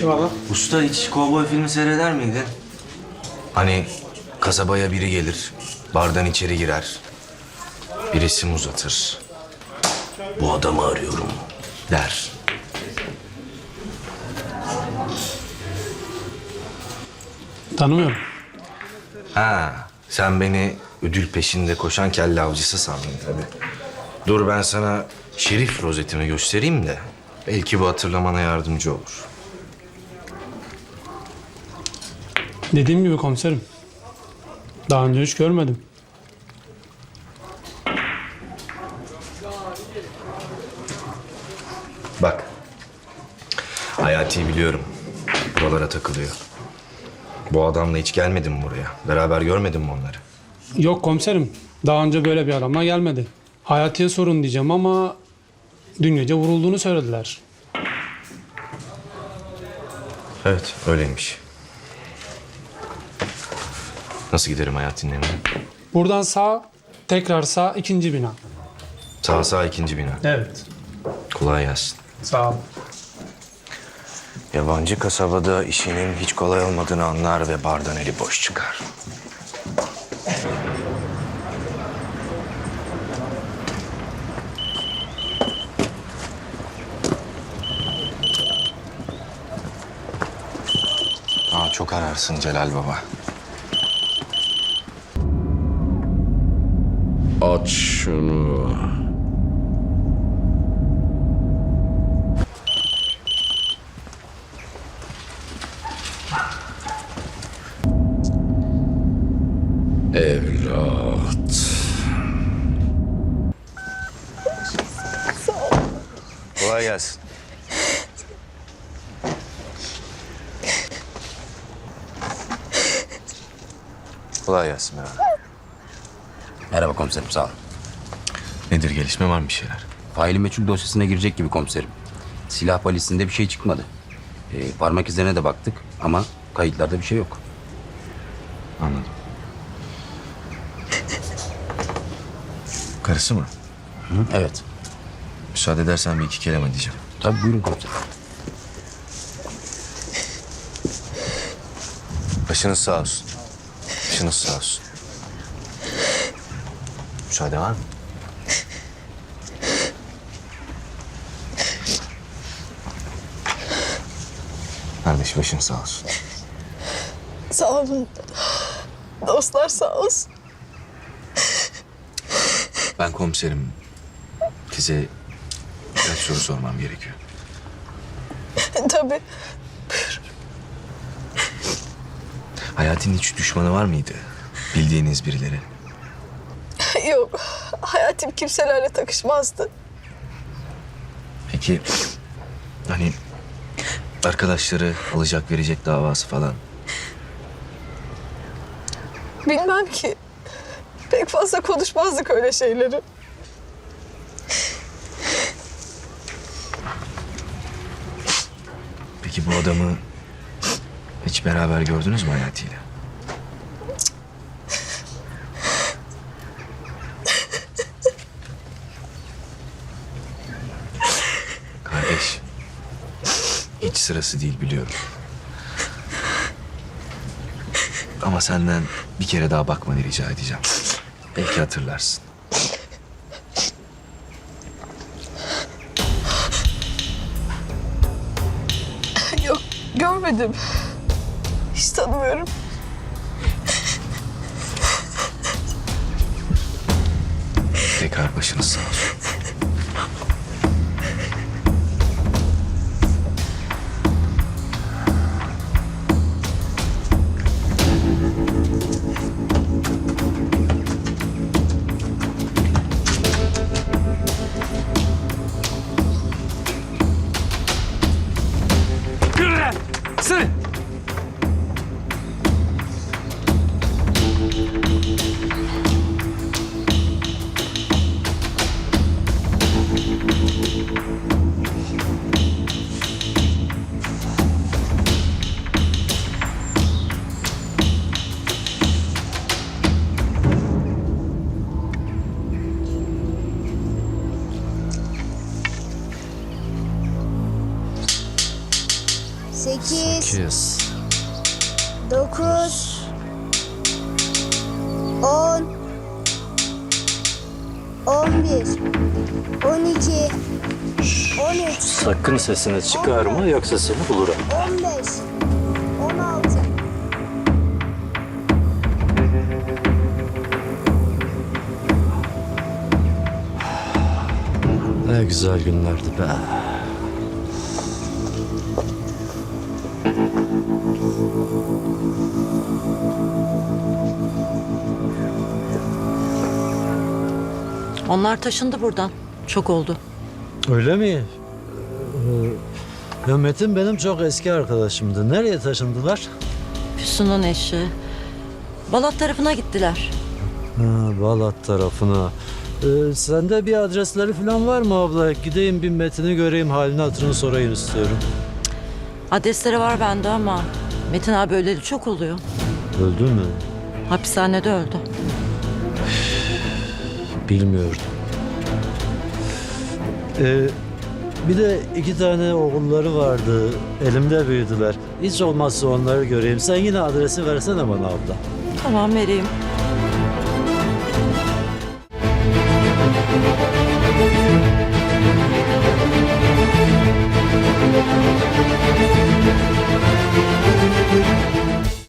Eyvallah. Usta hiç kovboy filmi seyreder miydin? Hani kasabaya biri gelir, bardan içeri girer. Bir isim uzatır. Bu adamı arıyorum der. Tanımıyorum. Ha, sen beni ödül peşinde koşan kelle avcısı sandın tabii. Dur ben sana şerif rozetimi göstereyim de belki bu hatırlamana yardımcı olur. Dediğim gibi komiserim. Daha önce hiç görmedim. Bak. Hayati biliyorum. Buralara takılıyor. Bu adamla hiç gelmedin mi buraya? Beraber görmedin mi onları? Yok komiserim. Daha önce böyle bir adamla gelmedi. Hayatiye sorun diyeceğim ama dün gece vurulduğunu söylediler. Evet, öyleymiş. Nasıl giderim Hayati'nin evine? Buradan sağ, tekrar sağ ikinci bina. Sağ sağ ikinci bina. Evet. Kolay gelsin. Sağ ol. Yabancı kasabada işinin hiç kolay olmadığını anlar ve bardan eli boş çıkar. Çok ararsın Celal Baba. Aç şunu. Evlat. Kolay gelsin. Kolay gelsin Merhaba. Merhaba komiserim sağ ol. Nedir gelişme var mı bir şeyler? Faili meçhul dosyasına girecek gibi komiserim. Silah polisinde bir şey çıkmadı. Ee, parmak izlerine de baktık ama kayıtlarda bir şey yok. Anladım. Karısı mı? Hı? Evet. Müsaade edersen bir iki kelime diyeceğim. Tabii buyurun komiserim. Başınız sağ olsun. Başınız sağ olsun. Müsaade var mı? Kardeş başın sağ olsun. Sağ olun. Dostlar sağ olsun. Ben komiserim. Size birkaç soru sormam gerekiyor. Tabii. Hayatın hiç düşmanı var mıydı? Bildiğiniz birileri. Yok. Hayatım kimselerle takışmazdı. Peki hani arkadaşları alacak verecek davası falan. Bilmem ki. Pek fazla konuşmazdık öyle şeyleri. Peki bu adamı beraber gördünüz mü hayatıyla? Kardeş, hiç sırası değil biliyorum. Ama senden bir kere daha bakmanı rica edeceğim. Belki hatırlarsın. Yok görmedim. Hiç tanımıyorum. Tekrar başınız sağ olsun. Yürü lan! 8 9 10 11 12 13 Sakın sesini çıkarma yoksa seni bulurum. 15 16 Ne güzel günlerdi be. Onlar taşındı buradan. Çok oldu. Öyle mi? Ee, Ya Metin benim çok eski arkadaşımdı. Nereye taşındılar? Füsun'un eşi. Balat tarafına gittiler. Ha, Balat tarafına. Ee, sende bir adresleri falan var mı abla? Gideyim bir Metin'i göreyim halini hatırını sorayım istiyorum. Adresleri var bende ama Metin abi öleli çok oluyor. Öldü mü? Hapishanede öldü. Bilmiyordum. Ee, bir de iki tane oğulları vardı. Elimde büyüdüler. Hiç olmazsa onları göreyim. Sen yine adresi versene bana abla. Tamam vereyim.